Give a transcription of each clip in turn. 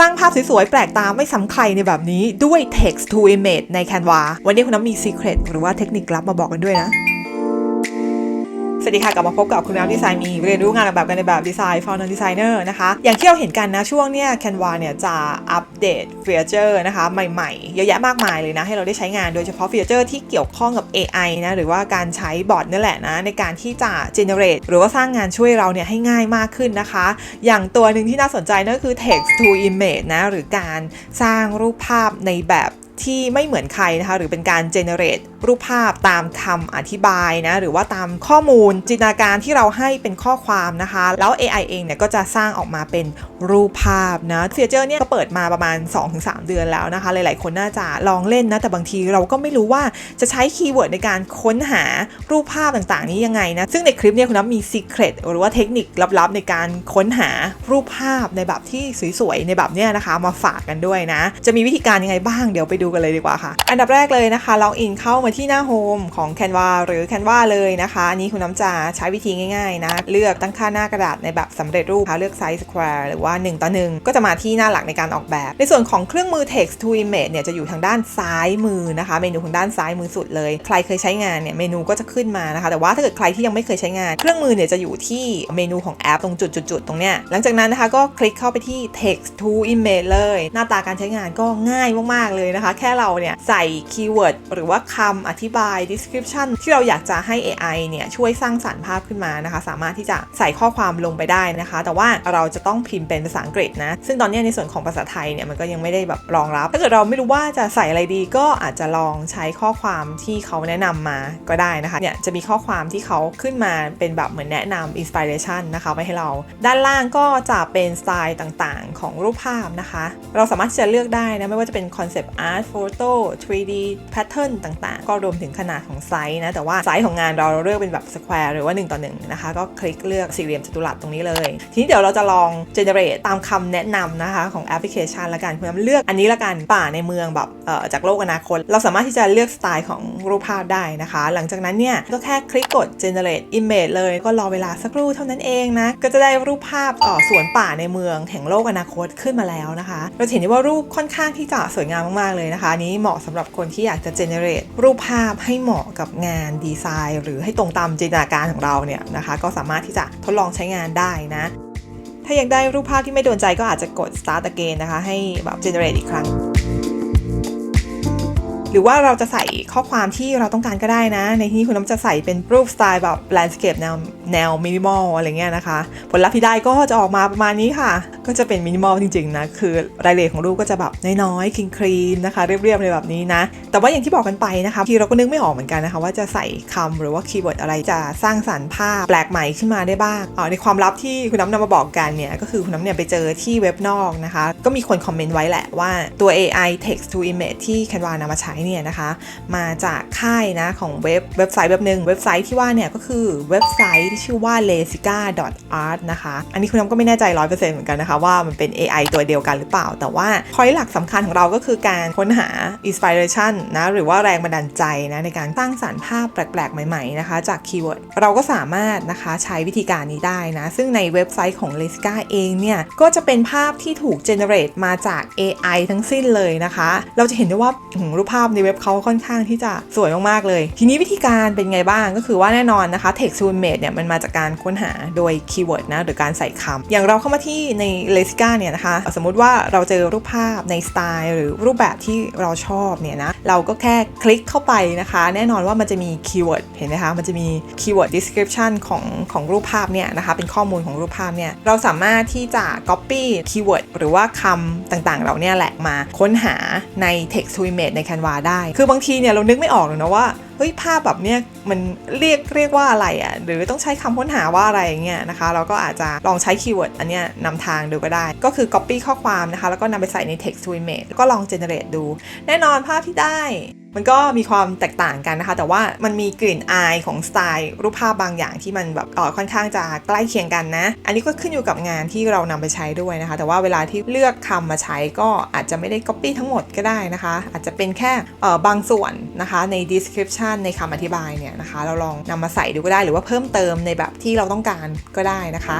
สร้างภาพสวยๆ แปลกตาไม่ซ้ำใครในแบบนี้ด้วย text to image ใน Canva วันนี้คุณน้ำมี secret หรือว่าเทคนิคลับมาบอกกันด้วยนะ สวัสดีค่ะกลับมาพบกับคุณน้ำดีไซน์มีเรียนรู้งานออกแบบกันในแบบดีไซน์ for non designer นะคะ อย่างที่เราเห็นกันนะช่วงเนี้ย Canva เนี่ยจะอัปเดตฟีเจอร์นะคะใหม่ๆ เยอะแยะมากมายเลยนะ ให้เราได้ใช้งานโดยเฉพาะฟีเจอร์ที่เกี่ยวข้องกับ AI นะหรือว่าการใช้บอทนี่แหละนะ ในการที่จะ generate หรือว่าสร้างงานช่วยเราเนี่ยให้ง่ายมากขึ้นนะคะ อย่างตัวหนึ่งที่น่าสนใจนั่นคือ text to image นะหรือการสร้างรูปภาพในแบบ ที่ไม่เหมือนใครนะคะ หรือเป็นการ generate รูปภาพตามคำอธิบายนะ หรือว่าตามข้อมูลจินตนาการที่เราให้เป็นข้อความนะคะ แล้ว AI เองเนี่ยก็จะสร้างออกมาเป็นรูปภาพนะฟีเจอร์เนี่ยก็เปิดมาประมาณ 2-3 เดือนแล้วนะคะ หลาย ๆ คนน่าจะลองเล่นนะ แต่บางทีเราก็ไม่รู้ว่าจะใช้คีย์เวิร์ดในการค้นหารูปภาพต่าง ๆ นี้ยังไงนะ ซึ่งในคลิปเนี่ยคุณน้ำมี secret หรือว่าเทคนิคลับ ๆ ในการค้นหารูปภาพในแบบที่สวย ๆ ในแบบเนี้ยนะคะ มาฝากกันด้วยนะ จะมีวิธีการยังไงบ้างเดี๋ยวไปดูกันเลยดีกว่าค่ะ อันดับแรกเลยนะคะล็อกอินเข้ามาที่หน้าโฮมของ Canva หรือ Canva เลยนะคะอันนี้คุณน้ำจะใช้วิธีง่ายๆนะเลือกตั้งค่าหน้ากระดาษในแบบสำเร็จรูปนะคะเลือกไซส์ square หรือว่า 1 ต่อ 1 ก็จะมาที่หน้าหลักในการออกแบบ ในส่วนของเครื่องมือ text to image เนี่ยจะอยู่ทางด้านซ้ายมือนะคะ เมนูทางด้านซ้ายมือสุดเลย ใครเคยใช้งานเนี่ยเมนูก็จะขึ้นมานะคะ แต่ว่าถ้าเกิดใครที่ยังไม่เคยใช้งาน เครื่องมือเนี่ยจะอยู่ที่เมนูของแอปตรงจุดๆๆตรงเนี้ยหลังจากนั้นนะคะก็คลิกเข้าไปที่ text to image เลย หน้าตาการใช้งานก็ง่ายมากๆเลยนะคะแค่เราเนี่ยใส่คีย์เวิร์ดหรือว่าคำอธิบาย description ที่เราอยากจะให้ AI เนี่ยช่วยสร้างสรรค์ภาพขึ้นมานะคะ สามารถที่จะใส่ข้อความลงไปได้นะคะ แต่ว่าเราจะต้องพิมพ์เป็นภาษาอังกฤษนะ ซึ่งตอนนี้ในส่วนของภาษาไทยเนี่ยมันก็ยังไม่ได้แบบรองรับ ถ้าเกิดเราไม่รู้ว่าจะใส่อะไรดีก็อาจจะลองใช้ข้อความที่เขาแนะนำมาก็ได้นะคะเนี่ยจะมีข้อความที่เขาขึ้นมาเป็นแบบเหมือนแนะนำ inspiration นะคะไว้ให้เรา ด้านล่างก็จะเป็นสไตล์ต่างๆ ของรูปภาพนะคะ เราสามารถที่จะเลือกได้นะไม่ว่าจะเป็น concept art photo 3D pattern ต่างๆ ก็รวมถึงขนาดของไซส์นะ แต่ว่าไซส์ของงานเราเลือกเป็นแบบ square หรือว่า 1 ต่อ 1 นะคะ ก็คลิกเลือกสี่เหลี่ยมจัตุรัสตรงนี้เลย ทีนี้เดี๋ยวเราจะลอง generate ตามคำแนะนำนะคะ ของแอปพลิเคชันละกันคุณเลือกอันนี้ละกันป่าในเมืองแบบเอ่อจากโลกอนาคต เราสามารถที่จะเลือกสไตล์ของรูปภาพได้นะคะ หลังจากนั้นเนี่ยก็แค่คลิกกด generate image เลยก็รอเวลาสักครู่เท่านั้นเองนะ ก็จะได้รูปภาพเอ่อสวนป่าในเมืองแห่งโลกอนาคตขึ้นมาแล้วนะคะ เราเห็นได้ว่ารูปค่อนข้างที่จะสวยงามมากๆเลยนะคะนี้เหมาะสำหรับคนที่อยากจะ generate รูปภาพให้เหมาะกับงานดีไซน์ หรือให้ตรงตามจินตนาการของเราเนี่ยนะคะ ก็สามารถที่จะทดลองใช้งานได้นะ ถ้าอยากได้รูปภาพที่ไม่โดนใจก็อาจจะกด start again นะคะ ให้แบบ generate อีกครั้งหรือว่าเราจะใส่ข้อความที่เราต้องการก็ได้นะ ในที่นี้คุณน้ำจะใส่เป็นรูปสไตล์แบบ landscape แนว แนวมินิมอลอะไรเงี้ยนะคะ ผลลัพธ์ที่ได้ก็จะออกมาประมาณนี้ค่ะ ก็จะเป็นมินิมอลจริงๆนะ คือรายละเอียดของรูปก็จะแบบน้อยๆคลีนๆนะคะ เรียบๆเลยแบบนี้นะ แต่ว่าอย่างที่บอกกันไปนะคะที่เราก็นึกไม่ออกเหมือนกันนะคะ ว่าจะใส่คำหรือว่าคีย์เวิร์ดอะไรจะสร้างสรรค์ภาพแปลกใหม่ขึ้นมาได้บ้างอ๋อในความลับที่คุณน้ำนำมาบอกกันเนี่ยก็คือคุณน้ำเนี่ยไปเจอที่เว็บนอกนะคะ ก็มีคนคอมเมนต์ไว้แหละว่าตัว AI text to image ที่ Canva นำมาใช้เนี่ยนะคะ มาจากค่ายนะของเว็บเว็บไซต์เว็บหนึ่งเว็บไซต์ที่ว่าเนี่ยก็คือเว็บไซต์ชื่อว่า lesica.art นะคะ อันนี้คุณน้ำก็ไม่แน่ใจ 100%เหมือนกันนะคะ ว่ามันเป็น AI ตัวเดียวกันหรือเปล่า แต่ว่า point หลักสำคัญของเราก็คือการค้นหา inspiration นะหรือว่าแรงบันดาลใจนะในการสร้างสรรค์ภาพแปลกๆ ใหม่ๆนะคะ จากคีย์เวิร์ดเราก็สามารถนะคะใช้วิธีการนี้ได้นะ ซึ่งในเว็บไซต์ของ lesica เองเนี่ยก็จะเป็นภาพที่ถูก generate มาจาก AI ทั้งสิ้นเลยนะคะ เราจะเห็นได้ว่ารูปภาพในเว็บเขาค่อนข้างที่จะสวยมากๆเลย ทีนี้วิธีการเป็นไงบ้างก็คือว่าแน่นอนนะคะ text to image เนี่ยมันมาจากการค้นหาโดยคีย์เวิร์ดนะหรือการใส่คำอย่างเราเข้ามาที่ใน lesica เนี่ยนะคะ สมมุติว่าเราเจอรูปภาพในสไตล์หรือรูปแบบที่เราชอบเนี่ยนะเราก็แค่คลิกเข้าไปนะคะ แน่นอนว่ามันจะมีคีย์เวิร์ดเห็นไหมคะมันจะมีคีย์เวิร์ด description ของของรูปภาพเนี่ยนะคะเป็นข้อมูลของรูปภาพเนี่ยเราสามารถที่จะ copy คีย์เวิร์ดหรือว่าคำต่างๆ เราเนี่ยแหละมาค้นหาใน text to image ใน Canva ได้ คือบางทีเนี่ยเรานึกไม่ออกหรอกนะว่า เฮ้ยภาพแบบเนี้ยมันเรียกเรียกว่าอะไรอะ่ะหรือต้องใช้คำค้นหาว่าอะไรอย่างเงี้ยนะคะ เราก็อาจจะลองใช้คีย์เวิร์ดอันเนี้ยนำทางดูก็ได้ ก็คือ copy ข้อความนะคะ แล้วก็นำไปใส่ใน text to image แล้วก็ลอง generate ดู แน่นอนภาพที่ได้ มันก็มีความแตกต่างกันนะคะ แต่ว่ามันมีกลิ่นอายของสไตล์รูปภาพบางอย่างที่มันแบบออค่อนข้างจะใกล้เคียงกันนะ อันนี้ก็ขึ้นอยู่กับงานที่เรานำไปใช้ด้วยนะคะ แต่ว่าเวลาที่เลือกคำมาใช้ก็อาจจะไม่ได้ copy ทั้งหมดก็ได้นะคะ อาจจะเป็นแค่ออบางส่วนนะคะใน description ในคำอธิบายเนี่ยนะคะ เราลองนำมาใส่ดูก็ได้หรือว่าเพิ่มเติมในแบบที่เราต้องการก็ได้นะคะ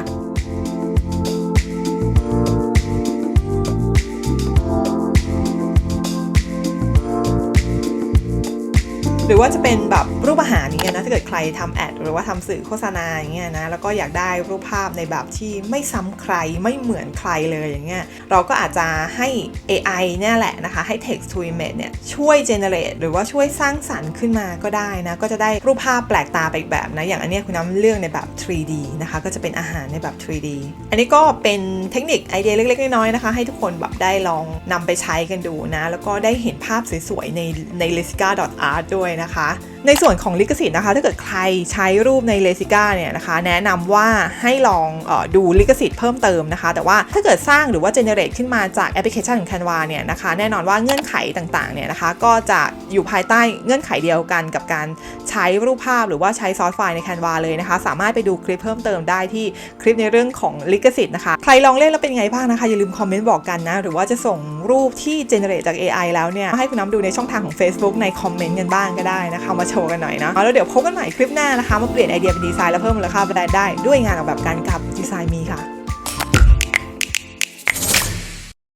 รือว่าจะเป็นแบบรูปอาหารอย่างเงี้ยนะถ้าเกิดใครทำแอดหรือว่าทำสื่อโฆษณาอย่างเงี้ยนะแล้วก็อยากได้รูปภาพในแบบที่ไม่ซ้ำใครไม่เหมือนใครเลยอย่างเงี้ยเราก็อาจจะให้ AI เนี่ยแหละนะคะให้ text to image เนี่ยช่วย generate หรือว่าช่วยสร้างสรรค์ขึ้นมาก็ได้นะก็จะได้รูปภาพแปลกตาไปอีกแบบนะอย่างอันเนี้ยคุณน้ำเลือกในแบบ 3D นะคะก็จะเป็นอาหารในแบบ 3D อันนี้ก็เป็นเทคนิคไอเดียเล็กๆน้อยๆนะคะ ให้ทุกคนแบบได้ลองนำไปใช้กันดูนะแล้วก็ได้เห็นภาพสวยๆในใน l e s i c a art ด้วยนะคะ ในส่วนของลิขสิทธิ์นะคะ ถ้าเกิดใครใช้รูปใน l e s i c a เนี่ยนะคะ แนะนำว่าให้ลองออดูลิขสิทธิ์เพิ่มเติมนะคะ แต่ว่าถ้าเกิดสร้างหรือว่า generate ขึ้นมาจากแอปพลิเคชันของ Canva เนี่ยนะคะ แน่นอนว่าเงื่อนไขต่างๆเนี่ยนะคะ ก็จะอยู่ภายใต้เงื่อนไขเดียวกันกับการใช้รูปภาพหรือว่าใช้ซอสไฟล์ใน Canva เลยนะคะ สามารถไปดูคลิปเพิ่มเติมได้ที่คลิปในเรื่องของลิขสิทธิ์นะคะ ใครลองเล่นแล้วเป็นไงบ้างนะคะ อย่าลืมคอมเมนต์บอกกันนะ หรือว่าจะส่งรูปที่ generate จาก AI แล้วเนี่ยให้คุณน้ำดูในช่องทางของ Facebook ในคอมเมนต์กันบ้างก็ได้นะคะมาโชว์กันหน่อยนะแล้วเดี๋ยวพบกันใหม่คลิปหน้านะคะ มาเปลี่ยนไอเดียเป็นดีไซน์และเพิ่มมูลค่าไปได้ด้วยงานออกแบบการกับดีไซน์มีค่ะ